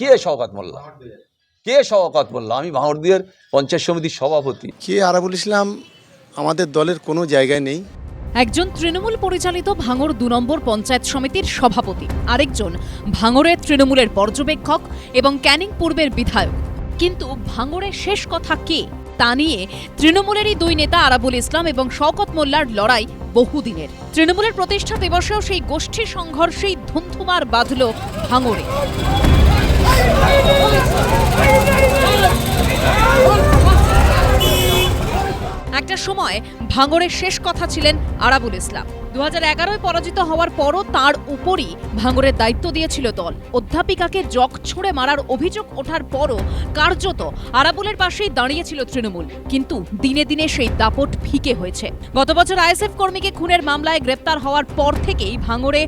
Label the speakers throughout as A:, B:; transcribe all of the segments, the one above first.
A: কে শওকাত মোল্লা? কে শওকাত মোল্লা? আমি ভাঙড়দিয়ার পঞ্চায়েত সমিতির সভাপতি।
B: কে? আরাবুল ইসলাম আমাদের দলের কোনো জায়গায় নেই।
C: একজন তৃণমূল পরিচালিত ভাঙড় দু নম্বর পঞ্চায়েত সমিতির সভাপতি আরেকজন ভাঙরের তৃণমূলের পর্যবেক্ষক এবং ক্যানিং পূর্বের বিধায়ক। কিন্তু ভাঙরের শেষ কথা কে? তা নিয়ে তৃণমূলেরই দুই নেতা আরাবুল ইসলাম এবং শওকত মোল্লার লড়াই বহুদিনের। তৃণমূলের প্রতিষ্ঠা দিবসেও সেই গোষ্ঠী সংঘর্ষেই ধুমধুমার বাঁধল ভাঙড়ে একটা সময় ভাঙড়ের শেষ কথা ছিলেন আরাবুল ইসলাম। দু হাজার পরাজিত হওয়ার পরও তার উপরই ভাঙড়ের দায়িত্ব দিয়েছিল দল। অধ্যাপিকাকে জগ ছুঁড়ে মারার অভিযোগ ওঠার পরও কার্যত আরাবুলের পাশেই দাঁড়িয়েছিল তৃণমূল। কিন্তু দিনে দিনে সেই দাপট ফিকে হয়েছে। গত বছর আইএসএফ কর্মীকে খুনের মামলায় গ্রেপ্তার হওয়ার পর থেকেই ভাঙড়ে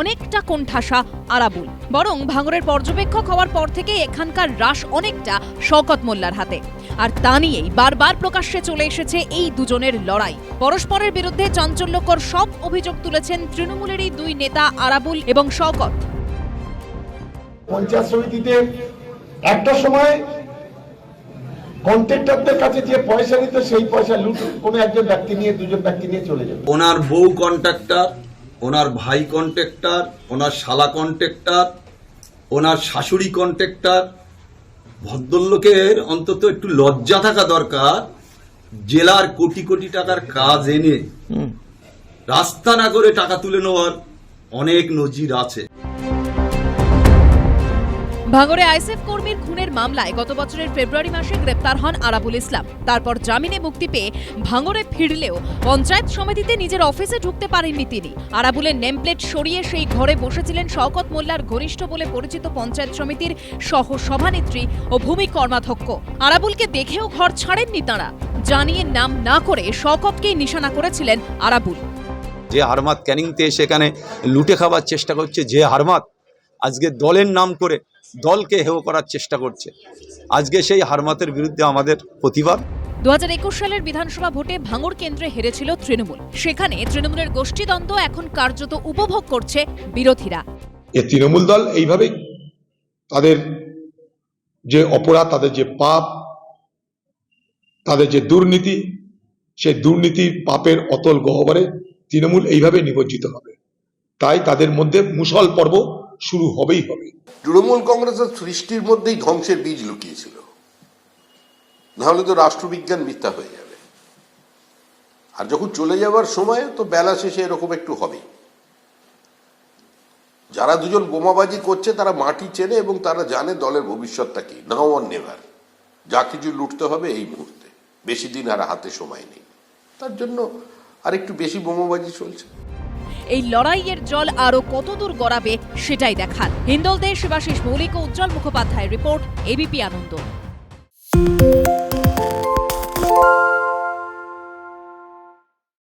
C: অনেকটা কোণঠাসা আরাবুল। বরং ভাঙড়ের পর্যবেক্ষক হওয়ার পর থেকে এখানকার রাস অনেকটা শওকত মোল্লার হাতে। আর তা নিয়েই বারবার প্রকাশ্যে চলে এসেছে এই দুজনের লড়াই। পরস্পরের বিরুদ্ধে চাঞ্চল্যকর সব অভিযোগ তুলেছেন তৃণমূলেরই দুই নেতা আরাবুল এবং শওকত।
D: পঞ্চায়েত সমিতিতে একটা সময় কন্ট্রাক্টরদের কাছে যে পয়সা নিত সেই পয়সা লুট কোনো একজন ব্যক্তি নিয়ে দুজন ব্যক্তি নিয়ে চলে যাবে
E: ওনার বউ কন্ট্রাক্টর ওনার ভাই কন্ট্রাক্টর ওনার শালা কন্ট্রাক্টর ওনার শাশুড়ি কন্ট্রাক্টর ভদ্রলোকের অন্তত একটু লজ্জা থাকা দরকার। জেলার কোটি কোটি টাকার কাজ এনে রাস্তা না করে টাকা তুলে নেওয়ার অনেক নজির আছে।
C: ভাঙড়ে আইএসএফ কর্মীর খুনের মামলায় গত বছরের ফেব্রুয়ারি মাসে গ্রেপ্তার হন আরাবুল ইসলাম। তারপর জামিনে মুক্তি পেয়ে ভাঙড়ে ফিরলেও পঞ্চায়েত সমিতিতে নিজের অফিসে ঢুকতে পারেননি তিনি। আরাবুলের নেমপ্লেট সরিয়ে সেই ঘরে বসেছিলেন শওকত মোল্লার ঘনিষ্ঠ বলে পরিচিত পঞ্চায়েত সমিতির সহ সভানেত্রী ও ভূমি কর্মাধ্যক্ষ। আরাবুলকে দেখেও ঘর ছাড়েননি তাঁরা। জানিয়ে নাম না করে শওকতকেই নিশানা করেছিলেন আরাবুল।
A: যে হারমাত ক্যানিংতে সেখানে লুটে খাবার চেষ্টা করছে যে হারমাত আজকে দলের নাম করে দলকে হেয় করার চেষ্টা করছে। আজকে সেই হারমাতের বিরুদ্ধে আমাদের প্রতিবাদ।
C: দুহাজার একুশ সালের বিধানসভা ভোটে ভাঙড় কেন্দ্রে হেরেছিল তৃণমূল। সেখানে তৃণমূলের গোষ্ঠীদ্বন্দ্ব এখন কার্যত উপভোগ করছে বিরোধীরা।
F: এ তৃণমূল দল এইভাবেই তাদের যে অপরাধ তাদের যে পাপ তাদের যে দুর্নীতি সেই দুর্নীতি পাপের অতল গহ্বরে তৃণমূল এইভাবে নিমজ্জিত হবে। তাই তাদের মধ্যে মুসল পর্ব শুরু হবেই হবে।
G: তৃণমূল কংগ্রেসের সৃষ্টির মধ্যেই ধ্বংসের বীজ লুকিয়েছিল। নাহলে তো রাষ্ট্রবিজ্ঞান মিথ্যা হয়ে যাবে। আর যখন চলে যাওয়ার সময় তো বেলা শেষে এরকম একটু হবেই যারা দুজন বোমাবাজি করছে, তারা মাটি চেনে এবং তারা জানে দলের ভবিষ্যৎটা কি। নাও অন নেভার যা কিছু লুটতে হবে এই মুহূর্তে। বেশি দিন আর হাতে সময় নেই। তার জন্য আর একটু বেশি বোমাবাজি চলছে।
C: এই লড়াইয়ের জল আরও কতদূর গড়াবে সেটাই দেখার। হিন্দলদের শিবাশিস মৌলিক ও উজ্জ্বল মুখোপাধ্যায় রিপোর্ট এবিপি আনন্দ।